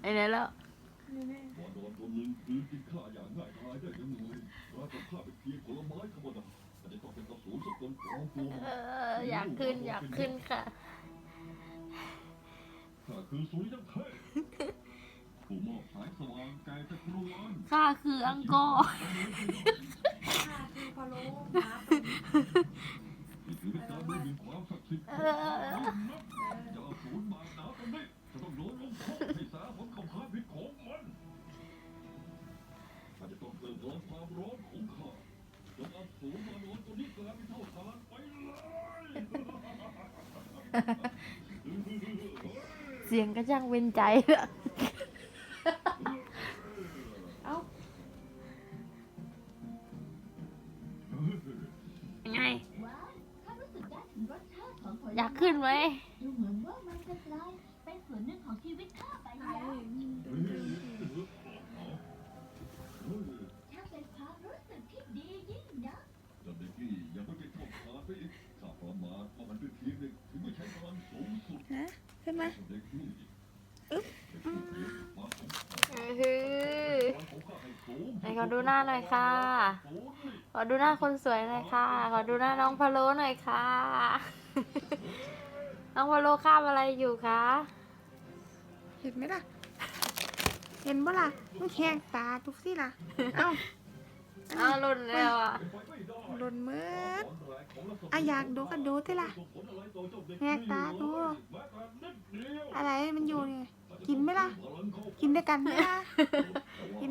ไอ้ไหนแล้วว่าโดนตัวหนึ่งคืนกินข้าอย่างง่ายดายได้ยังไงร้ายกับข้าเป็นเพียงผลไม้ธรรมดาแต่จะต้องเป็นกระสุนสักคนปลอมตัวเอมาอ อยากขึ้นอยากขึ้นค่ะ ข้าคือสุริยันเทพผู้มอบสายสว่างแก่จักรวาลข้าคืออังกอร์ข้าคือพะโล้หมาตุ๋นนี่ถือเป็นการไม่มีความศักดิ์สิทธิ์เอออย่ จนเอาศูนย์มาโดนตัวนี้กลายเป็นเท่าทานไปเลยเสียงก็ช่างเว้นใจอะเอ้าไงว้าวข้ารู้สึกไง อยากขึ้นไหม ดูเหมือน เด็กนี่ยังไม่ได้เข้าคาไปอีกข้าประมาทว่ามันเป็นเพียงเด็กถึงไม่ใช้พลังสูงสุดฮะขึ้นมาเด็กนี่อึ๊บเด็กนี่ความของข้าอือหือของข้าให้สูงไหนขอดูหน้าหน่อยค่ะ ขอดูหน้าคนสวยหน่อยค่ะ ขอดูหน้าน้องพะโล้หน่อยค่ะ น้องพะโล้ข้ามอะไรอยู่คะ เห็นไหมล่ะ เห็นบ่ล่ะมึงแหงตาทุกสิล่ะ เอ้า อ้าวหล่นแล้วอะหล่นมืด อะอยากดูก็ดูสิล่ะแงกตาดู อะไรมันอยู่นี่กินไหมล่ะ กินด้วยกันไหมล่ะกิน